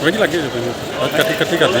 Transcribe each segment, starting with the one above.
ਕੋਈ ਨਹੀਂ ਲੱਗੇ ਜਦੋਂ। ਇਕੱਠੀ ਇਕੱਠੀ ਕੱਟੀ ਕਰਦੇ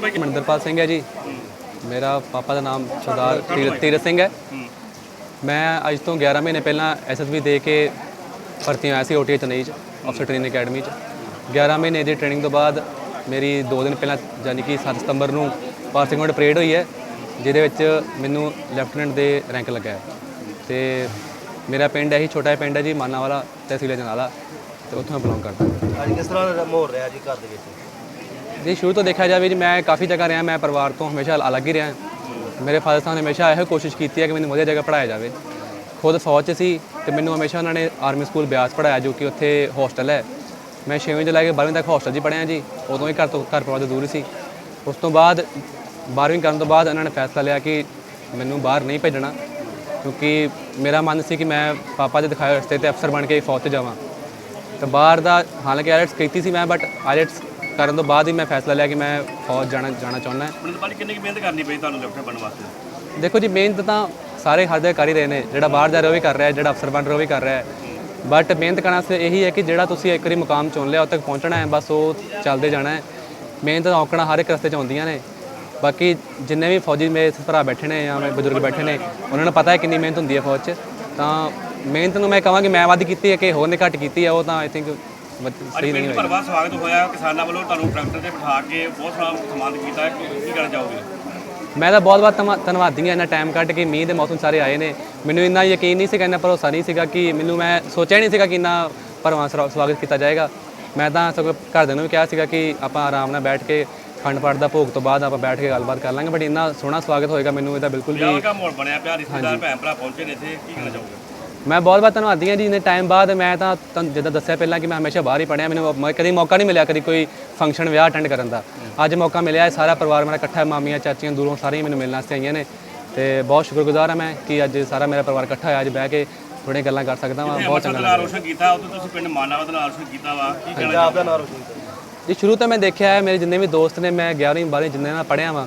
ਮਨਿੰਦਰਪਾਲ ਸਿੰਘ ਹੈ ਜੀ। ਮੇਰਾ ਪਾਪਾ ਦਾ ਨਾਮ ਸਰਦਾਰ ਤੀਰਥ ਤੀਰਥ ਸਿੰਘ ਹੈ। ਮੈਂ ਅੱਜ ਤੋਂ 11 ਮਹੀਨੇ ਪਹਿਲਾਂ ਐਸਐਸਬੀ ਦੇ ਕੇ ਭਰਤੀ ਹੋਇਆ ਸੀ ਓਟੀਏ ਚੇਨਈ ਚ ਅਫਸਰ ਟ੍ਰੇਨਿੰਗ ਅਕੈਡਮੀ ਚ। 11 ਮਹੀਨੇ ਦੀ ਟ੍ਰੇਨਿੰਗ ਤੋਂ ਬਾਅਦ ਮੇਰੀ 2 ਦਿਨ ਪਹਿਲਾਂ ਯਾਨੀ ਕਿ 7 ਸਤੰਬਰ ਨੂੰ ਪਾਸਿੰਗ ਆਊਟ ਪਰੇਡ ਹੋਈ ਹੈ ਜਿਹਦੇ ਵਿੱਚ ਮੈਨੂੰ ਲੈਫਟੀਨੈਂਟ ਦੇ ਰੈਂਕ ਲੱਗਾ ਹੈ। ਤੇ ਮੇਰਾ ਪਿੰਡ ਇਹੀ ਛੋਟਾ ਜਿਹਾ ਪਿੰਡ ਹੈ ਜੀ ਮਾਨਾ ਵਾਲਾ ਤਹਿਸੀਲ ਜਨਾਲਾ ਤੇ ਉੱਥੋਂ ਮੈਂ ਬਿਲੋਂਗ ਕਰਦਾ। ਅੱਜ ਕਿਸ ਤਰ੍ਹਾਂ ਦਾ ਮਾਹੌਲ ਰਿਹਾ ਜੀ ਘਰ ਦੇ ਵਿੱਚ? ਜੀ, ਸ਼ੁਰੂ ਤੋਂ ਦੇਖਿਆ ਜਾਵੇ ਜੀ, ਮੈਂ ਕਾਫੀ ਜਗ੍ਹਾ ਰਿਹਾ, ਮੈਂ ਪਰਿਵਾਰ ਤੋਂ ਹਮੇਸ਼ਾ ਅਲੱਗ ਹੀ ਰਿਹਾ। ਮੇਰੇ ਫਾਦਰ ਸਾਹਿਬ ਨੇ ਹਮੇਸ਼ਾ ਇਹੋ ਕੋਸ਼ਿਸ਼ ਕੀਤੀ ਹੈ ਕਿ ਮੈਨੂੰ ਵਧੀਆ ਜਗ੍ਹਾ ਪੜਾਇਆ ਜਾਵੇ। ਖੁਦ ਫੌਜ 'ਚ ਸੀ ਤੇ ਮੈਨੂੰ ਹਮੇਸ਼ਾ ਉਹਨਾਂ ਨੇ ਆਰਮੀ ਸਕੂਲ ਬਿਆਸ ਪੜਾਇਆ ਜੋ ਕਿ ਉੱਥੇ ਹੋਸਟਲ ਹੈ। ਮੈਂ 6ਵੀਂ ਤੋਂ ਲੈ ਕੇ 12ਵੀਂ ਤੱਕ ਹੋਸਟਲ 'ਚ ਹੀ ਪੜ੍ਹਿਆ ਜੀ, ਉਦੋਂ ਹੀ ਘਰ ਤੋਂ, ਘਰ ਪਰਿਵਾਰ ਤੋਂ ਦੂਰ ਸੀ। ਉਸ ਤੋਂ ਬਾਅਦ 12ਵੀਂ ਕਰਨ ਤੋਂ ਬਾਅਦ ਉਹਨਾਂ ਨੇ ਫੈਸਲਾ ਲਿਆ ਕਿ ਮੈਨੂੰ ਬਾਹਰ ਨਹੀਂ ਭੇਜਣਾ, ਕਿਉਂਕਿ ਮੇਰਾ ਮਨ ਸੀ ਕਿ ਮੈਂ ਪਾਪਾ ਦੇ ਦਿਖਾਏ ਰਸਤੇ ਤੇ ਅਫਸਰ ਬਣ ਕੇ ਫੌਜ 'ਚ ਜਾਵਾਂ। ਤੇ ਬਾਹਰ ਦਾ ਹਾਲਾਂਕਿ ਆਇਲਟਸ ਕੀਤੀ ਸੀ ਮੈਂ ਬਟ ਆਇਲਟਸ ਕਰਨ ਤੋਂ ਬਾਅਦ ਹੀ ਮੈਂ ਫੈਸਲਾ ਲਿਆ ਕਿ ਮੈਂ ਫੌਜ ਜਾਣਾ ਜਾਣਾ ਚਾਹੁੰਦਾ ਪ੍ਰਿੰਸੀਪਲ ਕਿੰਨੀ ਕੁ ਮਿਹਨਤ ਕਰਨੀ ਪਈ ਤੁਹਾਨੂੰ ਲੈਫਟਰ ਬਣਨ ਵਾਸਤੇ? ਦੇਖੋ ਜੀ ਮਿਹਨਤ ਤਾਂ ਸਾਰੇ ਹਰ ਜਗ੍ਹਾ ਕਰ ਹੀ ਰਹੇ ਨੇ। ਜਿਹੜਾ ਬਾਹਰ ਜਾ ਰਿਹਾ ਉਹ ਵੀ ਕਰ ਰਿਹਾ ਹੈ ਜਿਹੜਾ ਅਫਸਰ ਬਣ ਰਿਹਾ ਉਹ ਵੀ ਕਰ ਰਿਹਾ ਹੈ। ਬਟ ਮਿਹਨਤ ਕਰਨ ਵਾਸਤੇ ਇਹੀ ਹੈ ਕਿ ਜਿਹੜਾ ਤੁਸੀਂ ਇੱਕ ਵਾਰੀ ਮੁਕਾਮ ਚੁਣ ਲਿਆ ਉਦ ਤੱਕ ਪਹੁੰਚਣਾ ਹੈ ਬਸ ਉਹ ਚੱਲਦੇ ਜਾਣਾ ਹੈ। ਮਿਹਨਤ ਦਾ ਔਕੜਾਂ ਹਰ ਇੱਕ ਰਸਤੇ 'ਚ ਆਉਂਦੀਆਂ ਨੇ। ਬਾਕੀ ਜਿੰਨੇ ਵੀ ਫੌਜੀ ਮੇਰੇ ਭਰਾ ਬੈਠੇ ਨੇ ਜਾਂ ਮੇਰੇ ਬਜ਼ੁਰਗ ਬੈਠੇ ਨੇ ਉਹਨਾਂ ਨੂੰ ਪਤਾ ਹੈ ਕਿੰਨੀ ਮਿਹਨਤ ਹੁੰਦੀ ਹੈ ਫੌਜ 'ਚ। ਤਾਂ ਮਿਹਨਤ ਨੂੰ ਮੈਂ ਕਹਾਂਗੀ ਮੈਂ ਵੱਧ ਕੀਤੀ ਹੈ ਕਿ ਹੋਰ ਨੇ ਘੱਟ ਕੀਤੀ ਹੈ ਉਹ ਤਾਂ ਆਈ ਥਿੰਕ ਸਹੀ ਨਹੀਂ ਪਿੰਡ ਹੋਈ। ਭਰਵਾ ਸਵਾਗਤ ਹੋਇਆ ਕਿਸਾਨਾਂ ਵੱਲੋਂ ਤੁਹਾਨੂੰ ਟਰੈਕਟਰ ਤੇ ਬਿਠਾ ਕੇ ਬਹੁਤ ਸਾਰਾ ਸਨਮਾਨ ਕੀਤਾ ਕੀ ਕੀ ਕਹਿਣਾ ਚਾਹੋਗੇ? ਮੈਂ ਤਾਂ ਬਹੁਤ ਬਹੁਤ ਧੰਨਵਾ- ਧੰਨਵਾਦੀ ਹਾਂ। ਇੰਨਾ ਟਾਈਮ ਕੱਢ ਕੇ ਮੀਂਹ ਦੇ ਮੌਸਮ ਸਾਰੇ ਆਏ ਨੇ। ਮੈਨੂੰ ਇੰਨਾ ਯਕੀਨ ਨਹੀਂ ਸੀਗਾ ਇੰਨਾ ਭਰੋਸਾ ਨਹੀਂ ਸੀਗਾ ਕਿ ਮੈਨੂੰ ਮੈਂ ਸੋਚਿਆ ਨਹੀਂ ਸੀਗਾ ਕਿ ਇੰਨਾ ਭਰਵਾਂ ਸਰਾ- ਸਵਾਗਤ ਕੀਤਾ ਜਾਏਗਾ। ਮੈਂ ਤਾਂ ਸਗੋਂ ਘਰਦਿਆਂ ਨੂੰ ਵੀ ਕਿਹਾ ਸੀਗਾ ਕਿ ਆਪਾਂ ਆਰਾਮ ਨਾਲ ਬੈਠ ਕੇ ਖੰਡ ਪਾਠ ਦਾ ਭੋਗ ਤੋਂ ਬਾਅਦ ਆਪਾਂ ਬੈਠ ਕੇ ਗੱਲਬਾਤ ਕਰ ਲਾਂਗੇ। ਬਟ ਇੰਨਾ ਸੋਹਣਾ ਸਵਾਗਤ ਹੋਏਗਾ ਮੈਨੂੰ ਇਹਦਾ ਬਿਲਕੁਲ ਵੀ ਵਿਆਹ ਦਾ ਮਾਹੌਲ ਬਣਿਆ ਪਿਆ ਰਿਸ਼ਤੇਦਾਰ ਭੈਣ ਭਰਾ ਪਹੁੰਚੇ ਨੇ ਇੱਥੇ। ਕੀ ਕਹਿਣਾ ਚਾਹੋਗੇ? ਮੈਂ ਬਹੁਤ ਬਹੁਤ ਧੰਨਵਾਦੀ ਹਾਂ ਜੀ ਇੰਨੇ ਟਾਈਮ ਬਾਅਦ ਮੈਂ ਤਾਂ ਤੁਹਾਨੂੰ ਜਿੱਦਾਂ ਦੱਸਿਆ ਪਹਿਲਾਂ ਕਿ ਮੈਂ ਹਮੇਸ਼ਾ ਬਾਹਰ ਹੀ ਪੜ੍ਹਿਆ ਮੈਨੂੰ ਮ- ਕਦੀ ਮੌਕਾ ਨਹੀਂ ਮਿਲਿਆ ਕਦੀ ਕੋਈ ਫੰਕਸ਼ਨ ਵਿਆਹ ਅਟੈਂਡ ਕਰਨ ਦਾ। ਅੱਜ ਮੌਕਾ ਮਿਲਿਆ ਹੈ ਸਾਰਾ ਪਰਿਵਾਰ ਮੇਰਾ ਇਕੱਠਾ ਹੈ ਮਾਮੀਆਂ ਚਾਚੀਆਂ ਦੂਰੋਂ ਸਾਰੇ ਹੀ ਮੈਨੂੰ ਮਿਲਣ ਵਾਸਤੇ ਆਈਆਂ ਨੇ। ਤੇ ਬਹੁਤ ਸ਼ੁਕਰਗੁਜ਼ਾਰ ਹਾਂ ਮੈਂ ਕਿ ਅੱਜ ਸਾਰਾ ਮੇਰਾ ਪਰਿਵਾਰ ਇਕੱਠਾ ਹੋਇਆ ਅੱਜ ਬਹਿ ਕੇ ਥੋੜ੍ਹੀਆਂ ਗੱਲਾਂ ਕਰ ਸਕਦਾ ਹਾਂ ਬਹੁਤ ਚੰਗਾ ਨਾਂ ਰੋਸ਼ਨ ਕੀਤਾ ਉਦੋਂ ਤੁਸੀਂ ਪਿੰਡ ਮਾਨਾਵਾ ਦਾ ਨਾਂ ਰੋਸ਼ਨ ਕੀਤਾ ਵਾ ਕੀ ਕਹਿਣਾ ਪੰਜਾਬ ਦਾ ਨਾਮ ਰੋਸ਼ਨ ਜੀ ਸ਼ੁਰੂ ਤੋਂ ਮੈਂ ਦੇਖਿਆ ਹੈ ਮੇਰੇ ਜਿੰਨੇ ਵੀ ਦੋਸਤ ਨੇ ਮੈਂ 11ਵੀਂ 12ਵੀਂ ਜਿੰਨੇ ਨਾਲ ਪੜ੍ਹਿਆ ਵਾਂ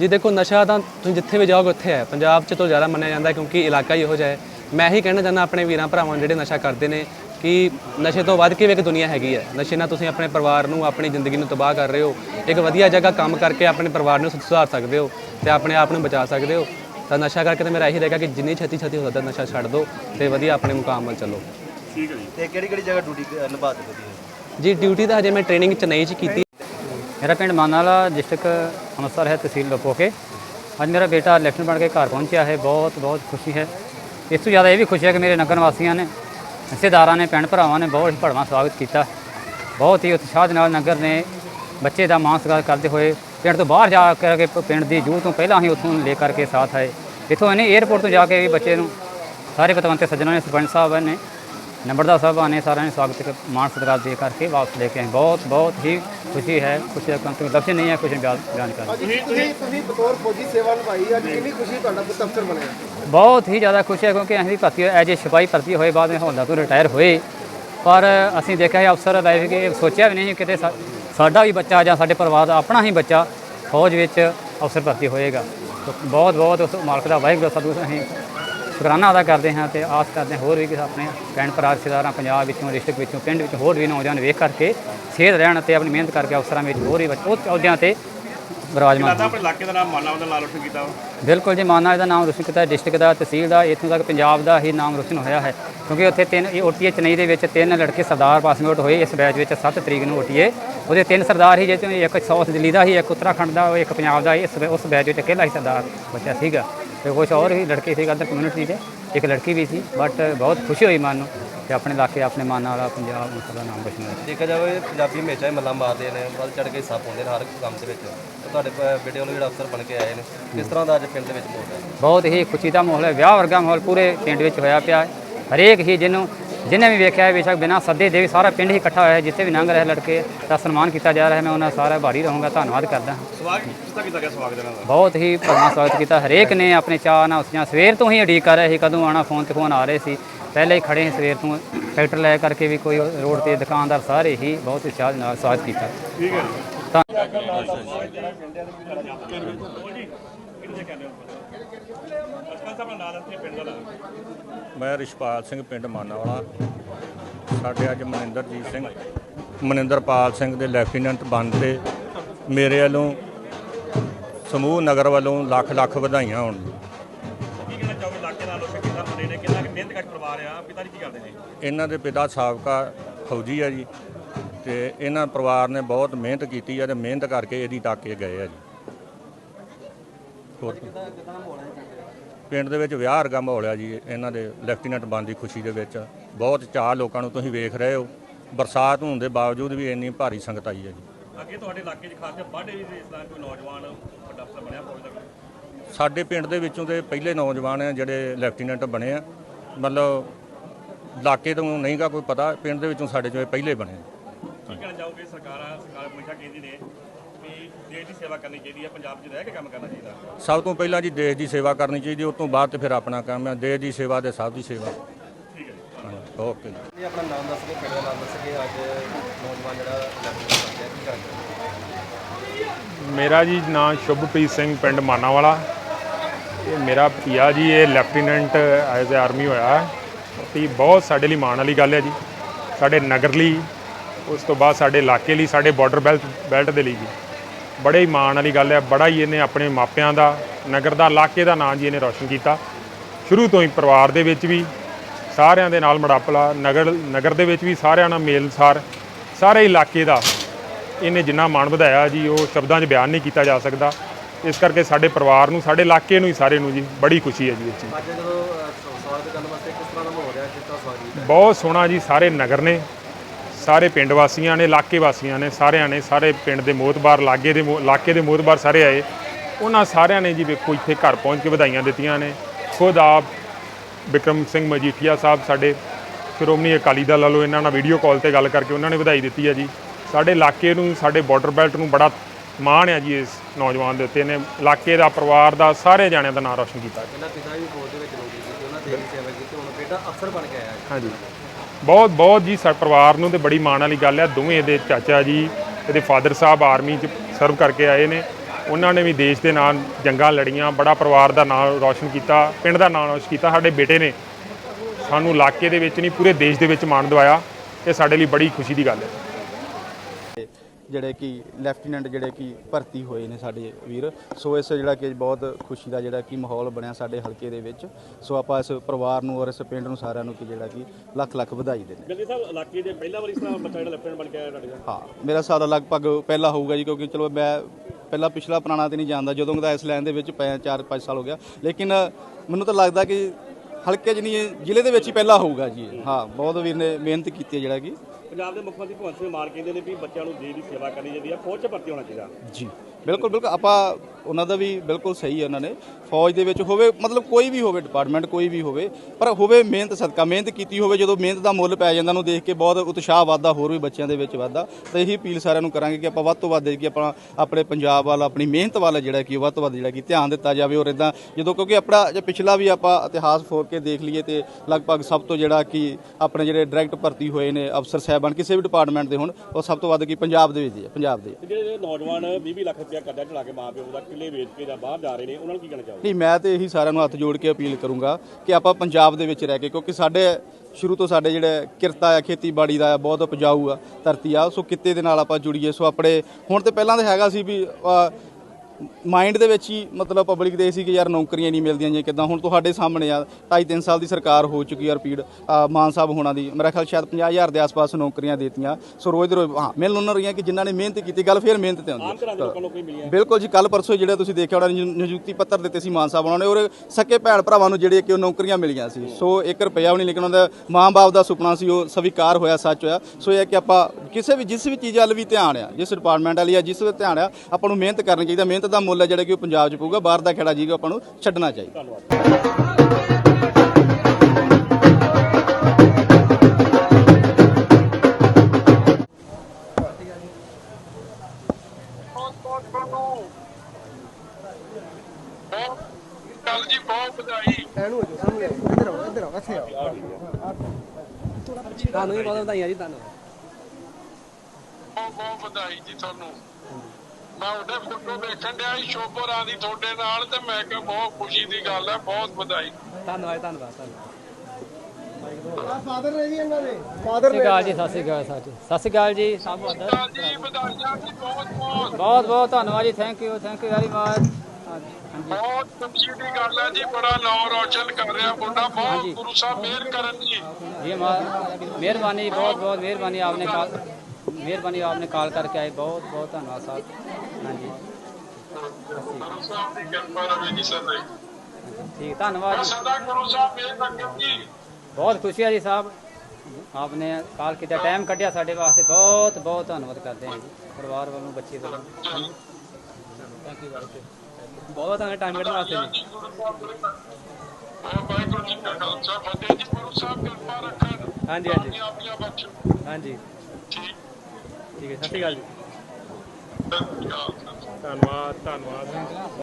ਜੀ ਦੇਖੋ ਨਸ਼ਾ ਤਾਂ ਤੁਸੀਂ ਜਿੱਥੇ ਵੀ ਜਾਓਗੇ ਉੱਥੇ ਹੈ। ਪੰਜਾਬ 'ਚ ਤੋਂ ਜ਼ਿਆਦਾ ਮੰਨਿਆ ਜਾਂਦਾ ਹੈ ਕਿਉਂਕਿ ਇਲਾਕਾ ਹੀ ਇਹੋ ਜਿਹਾ ਹੈ। ਮੈਂ ਇਹੀ ਕਹਿਣਾ ਚਾਹੁੰਦਾ ਆਪਣੇ ਵੀਰਾਂ ਭਰਾਵਾਂ ਨੂੰ ਜਿਹੜੇ ਨਸ਼ਾ ਕਰਦੇ ਨੇ ਕਿ ਨਸ਼ੇ ਤੋਂ ਵੱਧ ਕੇ ਵੀ ਇੱਕ ਦੁਨੀਆ ਹੈਗੀ ਹੈ। ਨਸ਼ੇ ਨਾਲ ਤੁਸੀਂ ਆਪਣੇ ਪਰਿਵਾਰ ਨੂੰ ਆਪਣੀ ਜ਼ਿੰਦਗੀ ਨੂੰ ਤਬਾਹ ਕਰ ਰਹੇ ਹੋ। ਇੱਕ ਵਧੀਆ ਜਗ੍ਹਾ ਕੰਮ ਕਰਕੇ ਆਪਣੇ ਪਰਿਵਾਰ ਨੂੰ ਸੁਧਾਰ ਸਕਦੇ ਹੋ ਤੇ ਆਪਣੇ ਆਪ ਨੂੰ ਬਚਾ ਸਕਦੇ ਹੋ। ਤਾਂ ਨਸ਼ਾ ਕਰਕੇ ਤਾਂ ਮੇਰਾ ਇਹੀ ਰਹੇਗਾ ਕਿ ਜਿੰਨੀ ਛੇਤੀ ਛੇਤੀ ਹੋ ਸਕਦਾ ਨਸ਼ਾ ਛੱਡ ਦਿਓ ਤੇ ਵਧੀਆ ਆਪਣੇ ਮੁਕਾਮ ਵੱਲ ਚੱਲੋ। ਠੀਕ ਹੈ ਜੀ। ਤੇ ਕਿਹੜੀ ਕਿਹੜੀ ਜਗ੍ਹਾ ਡਿਊਟੀ ਨਿਭਾ ਚੁੱਕੇ ਹੋ? ਜੀ ਡਿਊਟੀ ਤਾਂ ਹਜੇ ਮੈਂ ਟ੍ਰੇਨਿੰਗ ਚੇਨਈ 'ਚ ਕੀਤੀ ਮੇਰਾ ਪਿੰਡ ਮਾਨਾਲਾ ਡਿਸਟ੍ਰਿਕਟ ਅੰਮ੍ਰਿਤਸਰ ਹੈ ਤਹਿਸੀਲ ਲੋਪੋਕੇ ਅੱਜ ਮੇਰਾ ਬੇਟਾ ਲੈਫਟਨ ਬਣ ਕੇ ਘਰ ਪਹੁੰਚਿਆ ਹੈ, ਬਹੁਤ ਬਹੁਤ ਖੁਸ਼ੀ ਹੈ। ਇਸ ਤੋਂ ਜ਼ਿਆਦਾ ਇਹ ਵੀ ਖੁਸ਼ੀ ਹੈ ਕਿ ਮੇਰੇ ਨਗਰ ਵਾਸੀਆਂ ਨੇ, ਰਿਸ਼ਤੇਦਾਰਾਂ ਨੇ, ਭੈਣ ਭਰਾਵਾਂ ਨੇ ਬਹੁਤ ਹੀ ਭੜਵਾਂ ਸਵਾਗਤ ਕੀਤਾ। ਬਹੁਤ ਹੀ ਉਤਸ਼ਾਹ ਦੇ ਨਾਲ ਨਗਰ ਨੇ ਬੱਚੇ ਦਾ ਮਾਣ ਸਤਿਕਾਰ ਕਰਦੇ ਹੋਏ ਪਿੰਡ ਤੋਂ ਬਾਹਰ ਜਾ ਕਰਕੇ ਪਿੰਡ ਦੀ ਜੂਹ ਤੋਂ ਪਹਿਲਾਂ ਹੀ ਉੱਥੋਂ ਲੈ ਕਰਕੇ ਸਾਥ ਆਏ। ਇੱਥੋਂ ਇਹਨੇ 에ਅਰਪੋਰਟ ਤੋਂ ਜਾ ਕੇ ਵੀ ਬੱਚੇ ਨੂੰ ਸਾਰੇ ਪਤਵੰਤੇ ਸੱਜਣਾਂ ਨੇ, ਸਰਪੰਚ ਸਾਹਿਬ ਨੇ ਨੰਬਰਦਾਰ ਸਾਹਿਬਾਨ ਨੇ ਸਾਰਿਆਂ ਨੇ ਸਵਾਗਤ ਕਰ ਮਾਣ ਸਤਿਕਾਰ ਦੇ ਕਰਕੇ ਵਾਪਸ ਲੈ ਕੇ ਆਏ। ਬਹੁਤ ਬਹੁਤ ਹੀ ਖੁਸ਼ੀ ਹੈ। ਖੁਸ਼ੀ ਦਾ ਕੋਈ ਲਫ਼ਜ਼ ਨਹੀਂ ਹੈ ਕੁਝ ਬਿਆਨ ਕਰਨ ਤੁਸੀਂ ਤੁਸੀਂ ਬਤੌਰ ਫੌਜੀ ਸੇਵਾ ਨਿਭਾਈ ਅੱਜ ਕਿੰਨੀ ਖੁਸ਼ੀ ਤੁਹਾਡਾ ਪੁੱਤ ਅਫਸਰ ਬਣਿਆ? ਬਹੁਤ ਹੀ ਜ਼ਿਆਦਾ ਖੁਸ਼ੀ ਹੈ ਕਿਉਂਕਿ ਅਸੀਂ ਭਰਤੀ ਐਜ ਏ ਸਿਪਾਹੀ ਭਰਤੀ ਹੋਏ ਬਾਅਦ ਵਿੱਚ ਹੌਲਦਾਰ ਤੋਂ ਰਿਟਾਇਰ ਹੋਏ। ਪਰ ਅਸੀਂ ਦੇਖਿਆ ਹੈ ਅਫਸਰ ਲਾਈਫ ਕਿ ਸੋਚਿਆ ਵੀ ਨਹੀਂ ਕਿਤੇ ਸਾਡਾ ਵੀ ਬੱਚਾ ਜਾਂ ਸਾਡੇ ਪਰਿਵਾਰ ਦਾ ਆਪਣਾ ਹੀ ਬੱਚਾ ਫੌਜ ਵਿੱਚ ਅਫਸਰ ਭਰਤੀ ਹੋਏਗਾ। ਬਹੁਤ ਬਹੁਤ ਉਸ ਮਾਲਕ ਦਾ ਵਾਹਿਗੁਰੂ ਸਤਿਗੁਰੂ ਅਸੀਂ ਸ਼ੁਕਰਾਨਾ ਅਦਾ ਕਰਦੇ ਹਾਂ ਤੇ ਆਸ ਕਰਦੇ ਹਾਂ ਹੋਰ ਵੀ ਕਿ ਆਪਣੇ ਭੈਣ ਭਰਾ ਰਿਸ਼ਤੇਦਾਰਾਂ ਪੰਜਾਬ ਵਿੱਚੋਂ ਡਿਸਟ੍ਰਿਕਟ ਵਿੱਚੋਂ ਪਿੰਡ ਵਿੱਚੋਂ ਹੋਰ ਵੀ ਨੌਜਵਾਨ ਵੇਖ ਕਰਕੇ ਸੇਧ ਰਹਿਣ ਅਤੇ ਆਪਣੀ ਮਿਹਨਤ ਕਰਕੇ ਅਫਸਰਾਂ ਵਿੱਚ ਹੋਰ ਵੀ ਉਹ ਅਹੁਦਿਆਂ ਤੇ ਵਿਰਾਜਮਾਨ ਆਪਣੇ ਇਲਾਕੇ ਦਾ ਨਾਮ ਮਾਨਾ ਉਹਦਾ ਨਾਂ ਰੋਸ਼ਨ ਕੀਤਾ। ਬਿਲਕੁਲ ਜੀ ਮਾਨਾ ਦਾ ਨਾਮ ਰੋਸ਼ਨ ਕੀਤਾ ਡਿਸਟ੍ਰਿਕਟ ਦਾ ਤਹਿਸੀਲ ਦਾ ਇੱਥੋਂ ਤੱਕ ਪੰਜਾਬ ਦਾ ਹੀ ਨਾਮ ਰੋਸ਼ਨ ਹੋਇਆ ਹੈ। ਕਿਉਂਕਿ ਉੱਥੇ ਤਿੰਨ ਇਹ ਓਟੀਏ ਚੇਨਈ ਦੇ ਵਿੱਚ ਤਿੰਨ ਲੜਕੇ ਸਰਦਾਰ ਪਾਸਿੰਗ ਆਊਟ ਹੋਏ ਇਸ ਬੈਚ ਵਿੱਚ 7 ਤਰੀਕ ਨੂੰ ਓਟੀਏ। ਉਹਦੇ ਤਿੰਨ ਸਰਦਾਰ ਹੀ ਜਿਹਦੇ ਇੱਕ ਸਾਊਥ ਦਿੱਲੀ ਦਾ ਹੀ ਇੱਕ ਉੱਤਰਾਖੰਡ ਦਾ ਇੱਕ ਪੰਜਾਬ ਦਾ ਇਸ ਉਸ ਬੈਚ ਵਿੱਚ ਇਕੱਲਾ ਹੀ ਸਰਦਾਰ ਬੱਚਾ ਸੀਗਾ। ਤੇ ਕੁਝ ਹੋਰ ਵੀ ਲੜਕੇ ਸੀ ਅਦਰ ਕਮਿਊਨਿਟੀ ਦੇ। ਇੱਕ ਲੜਕੀ ਵੀ ਸੀ ਬਟ ਬਹੁਤ ਖੁਸ਼ੀ ਹੋਈ ਮਨ ਨੂੰ ਕਿ ਆਪਣੇ ਇਲਾਕੇ ਆਪਣੇ ਮਾਨ ਵਾਲਾ ਪੰਜਾਬ ਦਾ ਨਾਮ ਹੋਇਆ। ਦੇਖਿਆ ਜਾਵੇ ਪੰਜਾਬੀ ਹਮੇਸ਼ਾ ਹੀ ਮੱਲਾ ਮਾਰਦੇ ਨੇ ਵੱਧ ਚੜ ਕੇ ਹਿੱਸਾ ਪਾਉਂਦੇ ਨੇ ਹਰ ਕੰਮ ਦੇ ਵਿੱਚ। ਤੇ ਤੁਹਾਡੇ ਬੇਟੇ ਵੱਲੋਂ ਜਿਹੜਾ ਅਫਸਰ ਬਣ ਕੇ ਆਏ ਨੇ ਕਿਸ ਤਰ੍ਹਾਂ ਦਾ ਅੱਜ ਪਿੰਡ ਦੇ ਵਿੱਚ ਮਾਹੌਲ ਹੈ? ਬਹੁਤ ਹੀ ਖੁਸ਼ੀ ਦਾ ਮਾਹੌਲ ਹੈ ਵਿਆਹ ਵਰਗਾ ਮਾਹੌਲ ਪੂਰੇ ਪਿੰਡ ਵਿੱਚ ਹੋਇਆ ਪਿਆ ਹੈ। ਹਰੇਕ ਹੀ ਜਿਹਨੂੰ ਜਿਹਨੇ ਵੀ ਵੇਖਿਆ ਹੈ ਬੇਸ਼ੱਕ ਬਿਨਾਂ ਸੱਦੇ ਦੇ ਵੀ ਸਾਰਾ ਪਿੰਡ ਹੀ ਇਕੱਠਾ ਹੋਇਆ ਹੈ ਜਿੱਥੇ ਵੀ ਲੰਘ ਰਹੇ ਲੜਕੇ ਦਾ ਸਨਮਾਨ ਕੀਤਾ ਜਾ ਰਿਹਾ ਹੈ ਮੈਂ ਉਹਨਾਂ ਦਾ ਸਾਰਾ ਭਾਰੀ ਰਹੂੰਗਾ ਧੰਨਵਾਦ ਕਰਦਾ ਹਾਂ। ਸਵਾਗਤ ਕਿਸ ਤਰ੍ਹਾਂ ਕੀਤਾ ਗਿਆ ਸਵਾਗਤ ਇਹਨਾਂ ਦਾ? ਬਹੁਤ ਹੀ ਭਰਵਾਂ ਸਵਾਗਤ ਕੀਤਾ। ਹਰੇਕ ਨੇ ਆਪਣੇ ਚਾਅ ਨਾਲ ਉਸੀਆਂ ਸਵੇਰ ਤੋਂ ਹੀ ਉਡੀਕ ਕਰ ਰਹੇ ਸੀ ਕਦੋਂ ਆਣਾ ਫੋਨ ਤੇ ਫੋਨ ਆ ਰਹੇ ਸੀ। ਪਹਿਲੇ ਹੀ ਖੜੇ ਸੀ ਸਵੇਰ ਤੋਂ ਟਰੈਕਟਰ ਲੈ ਕਰਕੇ ਵੀ ਕੋਈ ਰੋਡ ਤੇ ਦੁਕਾਨਦਾਰ ਸਾਰੇ ਹੀ ਬਹੁਤ ਉਤਸ਼ਾਹ ਨਾਲ ਸਵਾਗਤ ਕੀਤਾ। ਠੀਕ ਹੈ ਤਾਂ ਨਾਮ ਮੈਂ ਰਿਸ਼ਪਾਲ ਸਿੰਘ ਪਿੰਡ ਮਾਨਾਵਾਲਾ। ਸਾਡੇ ਅੱਜ ਮਨਿੰਦਰਜੀਤ ਸਿੰਘ ਮਨਿੰਦਰਪਾਲ ਸਿੰਘ ਦੇ ਲੈਫਟੀਨੈਂਟ ਬਣਦੇ। ਮੇਰੇ ਵੱਲੋਂ ਸਮੂਹ ਨਗਰ ਵੱਲੋਂ ਲੱਖ ਲੱਖ ਵਧਾਈਆਂ ਹੋਣ। ਜੀ ਕੀ ਕਹਿਣਾ ਚਾਹੋਗੇ? ਇਲਾਕੇ ਨਾਲ ਰੋਸ਼ਨ ਕੀਤਾ ਮੁੰਡੇ ਨੇ? ਕਿੰਨਾ ਕਿ ਮਿਹਨਤ ਕਰਕੇ ਪਰਿਵਾਰ ਆ? ਪਿਤਾ ਜੀ ਕੀ ਕਰਦੇ ਨੇ? ਇਹਨਾਂ ਦੇ ਪਿਤਾ ਸਾਬਕਾ ਫੌਜੀ ਆ ਜੀ ਤੇ ਇਹਨਾਂ ਪਰਿਵਾਰ ਨੇ ਬਹੁਤ ਮਿਹਨਤ ਕੀਤੀ ਆ ਤੇ ਮਿਹਨਤ ਕਰਕੇ ਇਹਦੀ ਤੱਕ ਇਹ ਗਏ ਆ ਜੀ। ਹੋਰ ਪਿੰਡ ਦੇ ਵਿੱਚ ਵਿਆਹ ਵਰਗਾ ਮਾਹੌਲ ਆ ਜੀ ਇਹਨਾਂ ਦੇ ਲੈਫਟੀਨੈਂਟ ਬਣਨ ਦੀ ਖੁਸ਼ੀ ਦੇ ਵਿੱਚ ਬਹੁਤ ਚਾਹ ਲੋਕਾਂ ਨੂੰ ਤੁਸੀਂ ਵੇਖ ਰਹੇ ਹੋ ਬਰਸਾਤ ਹੋਣ ਦੇ ਬਾਵਜੂਦ ਵੀ ਇੰਨੀ ਭਾਰੀ ਸੰਗਤ ਆਈ ਹੈ ਜੀ ਅੱਗੇ ਤੁਹਾਡੇ ਇਲਾਕੇ 'ਚ ਖਾਸ ਕਰਕੇ ਬਾਡੇ ਵੀ ਇਸ ਤਰ੍ਹਾਂ ਕੋਈ ਨੌਜਵਾਨ ਵੱਡਾ ਅਫਸਰ ਬਣਿਆ ਫੌਜ ਦਾ? ਸਾਡੇ ਪਿੰਡ ਦੇ ਵਿੱਚੋਂ ਦੇ ਪਹਿਲੇ ਨੌਜਵਾਨ ਆ ਜਿਹੜੇ ਲੈਫਟੀਨੈਂਟ ਬਣੇ ਆ ਮਤਲਬ ਇਲਾਕੇ ਤੋਂ ਨਹੀਂਗਾ ਕੋਈ ਪਤਾ ਪਿੰਡ ਦੇ ਵਿੱਚੋਂ ਸਾਡੇ ਚੋਂ ਇਹ ਪਹਿਲੇ ਬਣੇ ਆ। ਕੀ ਕਹਿਣਾ ਚਾਹੋਗੇ ਸਰਕਾਰਾਂ ਸਰਕਾਰ ਹਮੇਸ਼ਾ ਕਹਿੰਦੀ ਨੇ ਵੀ ਦੇਸ਼ ਦੀ ਸੇਵਾ ਕਰਨੀ ਚਾਹੀਦੀ ਹੈ ਪੰਜਾਬ 'ਚ ਰਹਿ ਕੇ ਕੰਮ ਕਰਨਾ ਚਾਹੀਦਾ। ਸਭ ਤੋਂ ਪਹਿਲਾਂ ਜੀ ਦੇਸ਼ ਦੀ ਸੇਵਾ ਕਰਨੀ ਚਾਹੀਦੀ ਉਸ ਤੋਂ ਬਾਅਦ ਤੇ ਫਿਰ ਆਪਣਾ ਕੰਮ ਹੈ ਦੇਸ਼ ਦੀ ਸੇਵਾ ਤੇ ਸਭ ਦੀ ਸੇਵਾ। ਠੀਕ ਹੈ ਜੀ। ਹਾਂਜੀ, ਓਕੇ ਜੀ। ਇਹ ਆਪਣਾ ਨਾਮ ਦੱਸ ਕੇ ਪਿੰਡ ਦਾ ਨਾਮ ਦੱਸ ਕੇ ਅੱਜ ਨੌਜਵਾਨ ਜਿਹੜਾ ਲੈਫਟੀਨੈਂਟ ਬਣ ਗਿਆ ਕੀ ਕਰਦੇ ਮੇਰਾ ਜੀ ਨਾਮ ਸ਼ੁਭਪ੍ਰੀਤ ਸਿੰਘ ਪਿੰਡ ਮਾਨਾਵਾਲਾ। ਇਹ ਮੇਰਾ ਭੀਆ ਜੀ ਇਹ ਲੈਫਟੀਨੈਂਟ ਐਜ਼ ਅ ਆਰਮੀ ਹੋਇਆ ਹੈ। ਤੇ ਬਹੁਤ ਸਾਡੇ ਲਈ ਮਾਣ ਵਾਲੀ ਗੱਲ ਹੈ ਜੀ। ਸਾਡੇ ਨਗਰ ਲਈ ਉਸ ਤੋਂ ਬਾਅਦ ਸਾਡੇ ਇਲਾਕੇ ਲਈ ਸਾਡੇ ਬਾਰਡਰ ਬੈਲਟ ਬੈਲਟ ਦੇ ਲਈ ਜੀ ਬੜੇ ਹੀ ਮਾਣ ਵਾਲੀ ਗੱਲ ਹੈ ਬੜਾ ਹੀ ਇਹਨੇ ਆਪਣੇ ਮਾਪਿਆਂ ਦਾ ਨਗਰ ਦਾ ਇਲਾਕੇ ਦਾ ਨਾਂ ਜੀ ਇਹਨੇ ਰੌਸ਼ਨ ਕੀਤਾ। ਸ਼ੁਰੂ ਤੋਂ ਹੀ ਪਰਿਵਾਰ ਦੇ ਵਿੱਚ ਵੀ ਸਾਰਿਆਂ ਦੇ ਨਾਲ ਮੜਾਪਲਾ ਨਗਰ ਨਗਰ ਦੇ ਵਿੱਚ ਵੀ ਸਾਰਿਆਂ ਨਾਲ ਮੇਲਸਾਰ ਸਾਰੇ ਇਲਾਕੇ ਦਾ ਇਹਨੇ ਜਿੰਨਾ ਮਾਣ ਵਧਾਇਆ ਜੀ ਉਹ ਸ਼ਬਦਾਂ 'ਚ ਬਿਆਨ ਨਹੀਂ ਕੀਤਾ ਜਾ ਸਕਦਾ। ਇਸ ਕਰਕੇ ਸਾਡੇ ਪਰਿਵਾਰ ਨੂੰ ਸਾਡੇ ਇਲਾਕੇ ਨੂੰ ਹੀ ਸਾਰੇ ਨੂੰ ਜੀ ਬੜੀ ਖੁਸ਼ੀ ਹੈ ਜੀ ਇਸ ਚੀਜ਼ ਬਹੁਤ ਸੋਹਣਾ ਜੀ ਸਾਰੇ ਨਗਰ ਨੇ ਸਾਰੇ ਪਿੰਡ ਵਾਸੀਆਂ ਨੇ ਇਲਾਕੇ ਵਾਸੀਆਂ ਨੇ ਸਾਰਿਆਂ ਨੇ ਸਾਰੇ ਪਿੰਡ ਦੇ ਮੋਤਬਾਰ ਲਾਗੇ ਦੇ ਇਲਾਕੇ ਦੇ ਮੋਤਬਾਰ ਸਾਰੇ ਆਏ। ਉਹਨਾਂ ਸਾਰਿਆਂ ਨੇ ਜੀ ਵੇਖੋ ਇੱਥੇ ਘਰ ਪਹੁੰਚ ਕੇ ਵਧਾਈਆਂ ਦਿੱਤੀਆਂ ਨੇ। ਖੁਦ ਆਪ ਵਿਕਰਮ ਸਿੰਘ ਮਜੀਠੀਆ ਸਾਹਿਬ ਸਾਡੇ ਸ਼੍ਰੋਮਣੀ ਅਕਾਲੀ ਦਲ ਵੱਲੋਂ ਇਹਨਾਂ ਨਾਲ ਵੀਡੀਓ ਕਾਲ ਤੇ ਗੱਲ ਕਰਕੇ ਉਹਨਾਂ ਨੇ ਵਧਾਈ ਦਿੱਤੀ ਹੈ ਜੀ। ਸਾਡੇ ਇਲਾਕੇ ਨੂੰ ਸਾਡੇ ਬਾਰਡਰ ਬੈਲਟ ਨੂੰ ਬੜਾ ਮਾਣ ਹੈ ਜੀ ਇਸ ਨੌਜਵਾਨ ਦੇ ਉੱਤੇ ਨੇ। ਇਲਾਕੇ ਦਾ ਪਰਿਵਾਰ ਦਾ ਸਾਰੇ ਜਾਣਿਆਂ ਦਾ ਨਾਮ ਰੌਸ਼ਨ ਕੀਤਾ। ਪਹਿਲਾਂ ਪਿਤਾ ਵੀ ਫੌਜ ਦੇ ਵਿੱਚ ਨੌਕਰੀ ਕੀਤੀ ਉਹਨਾਂ ਦੇਸ਼ ਦੀ ਸੇਵਾ ਕੀਤੀ ਹੁਣ ਬੇਟਾ ਅਫਸਰ ਬਣ ਕੇ ਆਇਆ। ਹੈ ਹਾਂਜੀ। ਬਹੁਤ ਬਹੁਤ ਜੀ ਸਾਡੇ ਪਰਿਵਾਰ ਨੂੰ ਤੇ ਬੜੀ ਮਾਣ ਵਾਲੀ ਗੱਲ ਹੈ ਦੋਵੇਂ ਇਹਦੇ ਚਾਚਾ ਜੀ, ਇਹਦੇ ਫਾਦਰ ਸਾਹਿਬ ਆਰਮੀ 'ਚ ਸਰਵ ਕਰਕੇ ਆਏ ਨੇ। ਉਹਨਾਂ ਨੇ ਵੀ ਦੇਸ਼ ਦੇ ਨਾਲ ਜੰਗਾਂ ਲੜੀਆਂ, ਬੜਾ ਪਰਿਵਾਰ ਦਾ ਨਾਮ ਰੌਸ਼ਨ ਕੀਤਾ, ਪਿੰਡ ਦਾ ਨਾਮ ਰੌਸ਼ਨ ਕੀਤਾ, ਸਾਡੇ ਬੇਟੇ ਨੇ। ਸਾਨੂੰ ਇਲਾਕੇ ਦੇ ਵਿੱਚ ਨਹੀਂ, ਪੂਰੇ ਦੇਸ਼ ਦੇ ਵਿੱਚ ਮਾਣ ਦਵਾਇਆ। ਇਹ ਸਾਡੇ ਲਈ ਬੜੀ ਖੁਸ਼ੀ ਦੀ ਗੱਲ ਹੈ। ਜਿਹੜੇ ਕਿ ਲੈਫਟੀਨੈਂਟ ਜਿਹੜੇ ਕਿ ਭਰਤੀ ਹੋਏ ਨੇ ਸਾਡੇ ਵੀਰ। ਸੋ ਇਸ ਜਿਹੜਾ ਕਿ ਬਹੁਤ ਖੁਸ਼ੀ ਦਾ ਜਿਹੜਾ ਕਿ ਮਾਹੌਲ ਬਣਿਆ ਸਾਡੇ ਹਲਕੇ ਦੇ ਵਿੱਚ। ਸੋ ਆਪਾਂ ਇਸ ਪਰਿਵਾਰ ਨੂੰ ਔਰ ਇਸ ਪਿੰਡ ਨੂੰ ਸਾਰਿਆਂ ਨੂੰ ਕਿ ਜਿਹੜਾ ਕਿ ਲੱਖ ਲੱਖ ਵਧਾਈ ਦਿੰਦੇ ਜਲਦੀ ਸਾਹਿਬ ਇਲਾਕੇ ਦੇ ਪਹਿਲਾ ਵਾਰੀ ਤਰ੍ਹਾਂ ਬੱਚਾ ਜਿਹੜਾ ਲੈਫਟੀਨੈਂਟ ਬਣ ਕੇ ਆਇਆ ਤੁਹਾਡੇ ਹਾਂ ਮੇਰਾ ਸਾਲ ਲਗਭਗ ਪਹਿਲਾ ਹੋਊਗਾ ਜੀ ਕਿਉਂਕਿ ਚਲੋ ਮੈਂ ਪਹਿਲਾ ਪਿਛਲਾ ਪੁਰਾਣਾ ਤੇ ਨਹੀਂ ਜਾਣਦਾ ਜਦੋਂ ਦਾ ਇਸ ਲਾਈਨ ਦੇ ਵਿੱਚ ਪਿਆ 4-5 ਸਾਲ ਹੋ ਗਿਆ। ਲੇਕਿਨ ਮੈਨੂੰ ਤਾਂ ਲੱਗਦਾ ਕਿ ਹਲਕੇ ਇਹ ਜ਼ਿਲ੍ਹੇ ਦੇ ਵਿੱਚ ਹੀ ਪਹਿਲਾ ਹੋਊਗਾ ਜੀ। ਹਾਂ ਬਹੁਤ ਵੀਰ ਨੇ ਮਿਹਨਤ ਕੀਤੀ ਹੈ ਜਿਹੜਾ ਕਿ। ਪੰਜਾਬ ਦੇ ਮੁੱਖ ਮੰਤਰੀ ਭਗਵੰਤ ਸਿੰਘ ਮਾਨ ਕਹਿੰਦੇ ਨੇ ਵੀ ਬੱਚਿਆਂ ਨੂੰ ਦੇਸ਼ ਦੀ ਸੇਵਾ ਕਰਨੀ ਚਾਹੀਦੀ ਹੈ ਫੌਜ 'ਚ ਭਰਤੀ ਹੋਣਾ ਚਾਹੀਦਾ। ਜੀ, ਬਿਲਕੁਲ ਬਿਲਕੁਲ। ਆਪਾਂ ਉਹਨਾਂ ਦਾ ਵੀ ਬਿਲਕੁਲ ਸਹੀ ਹੈ ਉਹਨਾਂ ਨੇ। ਫੌਜ ਦੇ ਵਿੱਚ ਹੋਵੇ, ਮਤਲਬ ਕੋਈ ਵੀ ਹੋਵੇ ਡਿਪਾਰਟਮੈਂਟ ਕੋਈ ਵੀ ਹੋਵੇ, ਪਰ ਹੋਵੇ ਮਿਹਨਤ, ਸਦਕਾ ਮਿਹਨਤ ਕੀਤੀ ਹੋਵੇ, ਜਦੋਂ ਮਿਹਨਤ ਦਾ ਮੁੱਲ ਪੈ ਜਾਂਦਾ ਨੂੰ ਦੇਖ ਕੇ ਬਹੁਤ ਉਤਸ਼ਾਹ ਵੱਧਦਾ, ਹੋਰ ਵੀ ਬੱਚਿਆਂ ਦੇ ਵਿੱਚ ਵੱਧਦਾ, ਤਾਂ ਇਹੀ ਅਪੀਲ ਸਾਰਿਆਂ ਨੂੰ ਕਰਾਂਗੇ ਕਿ ਆਪਾਂ ਵੱਧ ਤੋਂ ਵੱਧ ਕਿ ਆਪਾਂ ਆਪਣੇ ਪੰਜਾਬ ਵੱਲ, ਆਪਣੀ ਮਿਹਨਤ ਵੱਲ ਜਿਹੜਾ ਕਿ, ਵੱਧ ਤੋਂ ਵੱਧ ਜਿਹੜਾ ਕਿ ਧਿਆਨ ਦਿੱਤਾ ਜਾਵੇ ਔਰ ਇਦਾਂ ਜਦੋਂ ਕਿਉਂਕਿ ਆਪਣਾ ਜੇ ਪਿਛਲਾ ਵੀ ਆਪਾਂ ਇਤਿਹਾਸ ਫੋਰ ਕੇ ਦੇਖ ਲਈਏ ਤੇ ਲਗਭਗ ਸਭ ਤੋਂ ਜਿਹੜਾ ਕਿ ਆਪਣੇ ਜਿਹੜੇ ਡਾਇਰੈਕਟ ਭਰਤੀ ਹੋਏ ਨੇ ਅਫਸਰ, ਸਾਹਿਬਾਨ ਕਿਸੇ ਵੀ ਡਿਪਾਰਟਮੈਂਟ ਦੇ ਹੋਣ, ਉਹ ਸਭ ਤੋਂ ਵੱਧ ਕੀ ਪੰਜਾਬ ਦੇ ਵਿੱਚ ਹੈ ਪੰਜਾਬ ਦੇ। ਤੇ ਜਿਹੜੇ ਨੌਜਵਾਨ 20 ਲੱਖ ਰੁਪਇਆ ਕਰਜ਼ਾ ਚੜਾ ਕੇ ਮਾਂ ਪਿਓ ਦਾ ਕਿੱਲੇ ਵੇਚ ਕੇ ਜਾਂ ਬਾਹਰ ਜਾ ਰਹੇ ਨੇ, ਉਹਨਾਂ ਨੂੰ ਕੀ ਕਹਿਣਾ ਚਾਹੋਗੇ? ਨਹੀਂ, ਮੈਂ ਤੇ ਇਹੀ ਸਾਰਿਆਂ ਨੂੰ ਹੱਥ ਜੋੜ ਕੇ ਅਪੀਲ ਕਰੂੰਗਾ ਕਿ ਆਪਾਂ ਪੰਜਾਬ ਦੇ ਵਿੱਚ ਰਹਿ ਕੇ, ਕਿਉਂਕਿ ਸਾਡੇ ਸ਼ੁਰੂ ਤੋਂ ਸਾਡੇ ਜਿਹੜੇ ਕਿਰਤਾ ਆ, ਖੇਤੀਬਾੜੀ ਦਾ ਆ, ਬਹੁਤ ਉਪਜਾਊ ਆ, ਧਰਤੀ ਆ, ਸੋ ਕਿੱਤੇ ਦੇ ਨਾਲ ਆਪਾਂ ਜੁੜੀਏ, ਸੋ ਆਪਣੇ, ਹੁਣ ਤੇ ਪਹਿਲਾਂ ਤਾਂ ਹੈਗਾ ਸੀ ਵੀ ਮਾਈਂਡ ਦੇ ਵਿੱਚ ਹੀ ਮਤਲਬ ਪਬਲਿਕ ਦੇ ਸੀ ਕਿ ਯਾਰ ਨੌਕਰੀਆਂ ਨਹੀਂ ਮਿਲਦੀਆਂ ਜੀ ਕਿਦਾਂ। ਹੁਣ ਤੁਹਾਡੇ ਸਾਹਮਣੇ ਆ 2.5 3 ਸਾਲ ਦੀ ਸਰਕਾਰ ਹੋ ਚੁੱਕੀ ਆ ਰਿਪੀਟ ਮਾਨ ਸਾਹਿਬ ਹੋਣਾ ਦੀ। ਮੇਰਾ ਖਿਆਲ ਸ਼ਾਇਦ 50000 ਦੇ ਆਸ-ਪਾਸ ਨੌਕਰੀਆਂ ਦੇਤੀਆਂ। ਸੋ ਰੋਜ਼ ਦੇ ਰੋਜ਼ ਹਾਂ ਮਿਲ ਉਹਨਾਂ ਰਹੀਆਂ ਕਿ ਜਿਨ੍ਹਾਂ ਨੇ ਮਿਹਨਤ ਕੀਤੀ ਗੱਲ ਫੇਰ ਮਿਹਨਤ ਤੇ ਆਉਂਦੀ ਦੇ ਨੂੰ ਬਿਲਕੁਲ ਜੀ ਕੱਲ ਪਰਸੋਂ ਜਿਹੜਾ ਤੁਸੀਂ ਦੇਖਿਆ ਹੋਣਾ ਨਿਯੁ- ਨਿਯੁਕਤੀ ਪੱਤਰ ਦਿੱਤੇ ਸੀ ਮਾਨ ਸਾਹਿਬ ਉਹਨਾਂ ਨੇ ਔਰ ਸਕੇ ਭੈਣ ਭਰਾਵਾਂ ਨੂੰ ਜਿਹੜੇ ਕਿ ਉਹ ਨੌਕਰੀਆਂ ਮਿਲੀਆਂ ਸੀ। ਸੋ 1 ਰੁਪਿਆ ਵੀ ਨਹੀਂ ਲੇਕਿਨ ਉਹਦਾ ਮਾਂ-ਬਾਪ ਦਾ ਸੁਪਨਾ ਸੀ ਉਹ ਸਵੀਕਾਰ ਹੋਇਆ ਸੱਚ ਹੋਇਆ। ਸੋ ਇਹ ਕਿ ਆਪਾਂ ਕਿਸੇ ਵੀ ਜਿਸ ਵੀ ਚੀਜ਼ ਵੱਲ ਵੀ ਧਿਆਨ ਆ ਜਿਸ ਡਿਪਾਰਟਮੈਂਟ ਵਾਲੀ ਆ ਜਿਸ ਵੀ ਧਿਆਨ ਆ ਆਪਾਂ ਨੂੰ ਮਿਹਨਤ ਕਰਨੀ ਚਾਹੀਦਾ ਮਿਹਨਤ ਦਾ ਮੁੱਲ ਹੈ ਜਿਹੜਾ ਕਿ ਉਹ ਪੰਜਾਬ 'ਚ ਪਊਗਾ ਬਾਹਰ ਦਾ ਖੇੜਾ ਜੀਗਾ ਆਪਾਂ ਨੂੰ ਛੱਡਣਾ ਚਾਹੀਦਾ। ਐਨੂੰ ਹੋ ਜਾਓ ਸਾਹਮਣੇ ਆਓ, ਇੱਧਰ ਆਓ ਇੱਧਰ ਆਓ ਇੱਥੇ ਆਓ ਤੁਹਾਨੂੰ ਵੀ ਬਹੁਤ ਵਧਾਈਆਂ ਜੀ ਤੁਹਾਨੂੰ। ਬਹੁਤ ਬਹੁਤ ਵਧਾਈ ਜੀ ਤੁਹਾਨੂੰ। ਮੈਂ ਉਹਦੇ ਫੋਟੋ ਦੇਖਣ ਡਿਆ ਸੀ ਸ਼ੋਭਰਾ ਦੀ ਤੁਹਾਡੇ ਨਾਲ ਤੇ ਮੈਂ ਕਿਹਾ ਬਹੁਤ ਖੁਸ਼ੀ ਦੀ ਗੱਲ ਹੈ ਬਹੁਤ ਵਧਾਈ ਧੰਨਵਾਦ ਧੰਨਵਾਦ ਧੰਨਵਾਦ ਫਾਦਰ ਨੇ ਜੀ ਇਹਨਾਂ ਦੇ ਫਾਦਰ ਸਤਿ ਸ਼੍ਰੀ ਅਕਾਲ ਜੀ ਸਤਿ ਸ਼੍ਰੀ ਅਕਾਲ ਸਤਿ ਸਤਿ ਸ਼੍ਰੀ ਅਕਾਲ ਜੀ ਸਭ ਨੂੰ ਆਦਰ। ਵਧਾਈ ਜੀ ਵਧਾਈਆਂ ਜੀ ਬਹੁਤ ਬਹੁਤ ਬਹੁਤ ਬਹੁਤ ਧੰਨਵਾਦ ji thank you thank you very much ਬਹੁਤ ਖੁਸ਼ੀ ਦੀ ਗੱਲ ਹੈ ਜੀ ਬੜਾ ਨਾਮ ਰੌਸ਼ਨ ਕਰ ਰਿਹਾ ਮੁੰਡਾ ਬਹੁਤ ਗੁਰੂ ਸਾਹਿਬ ਮਿਹਰ ਕਰਨ ਜੀ जी हमारा मेहरबानी बहुत बहुत मेहरबानी आपने कॉल मेहरबानी आपने कॉल करके आए बहुत बहुत धन्यवाद साहब ਹਾਂਜੀ। ਠੀਕ ਧੰਨਵਾਦ ਜੀ। ਸਦਾ ਗੁਰੂ ਸਾਹਿਬ ਮੇਰੇ ਤੱਕ ਬਹੁਤ ਖੁਸ਼ੀ ਹੈ ਜੀ ਸਾਹਿਬ। ਆਪਨੇ ਕਾਲ ਕੀਤਾ ਟਾਈਮ ਕੱਢਿਆ ਸਾਡੇ ਵਾਸਤੇ। ਬਹੁਤ ਬਹੁਤ ਧੰਨਵਾਦ ਕਰਦੇ ਹਾਂ ਜੀ ਪਰਿਵਾਰ ਵੱਲੋਂ ਬੱਚੇ ਵੱਲੋਂ। ਬਹੁਤ ਧੰਨਵਾਦ ਟਾਈਮ ਕੱਢਣ ਵਾਸਤੇ ਜੀ। ਹਾਂਜੀ ਹਾਂਜੀ। ਹਾਂਜੀ ਠੀਕ ਹੈ ਸਤਿ ਸ਼੍ਰੀ ਅਕਾਲ ਜੀ। ਧੰਨਵਾਦ ਧੰਨਵਾਦ ਧੰਨਵਾਦ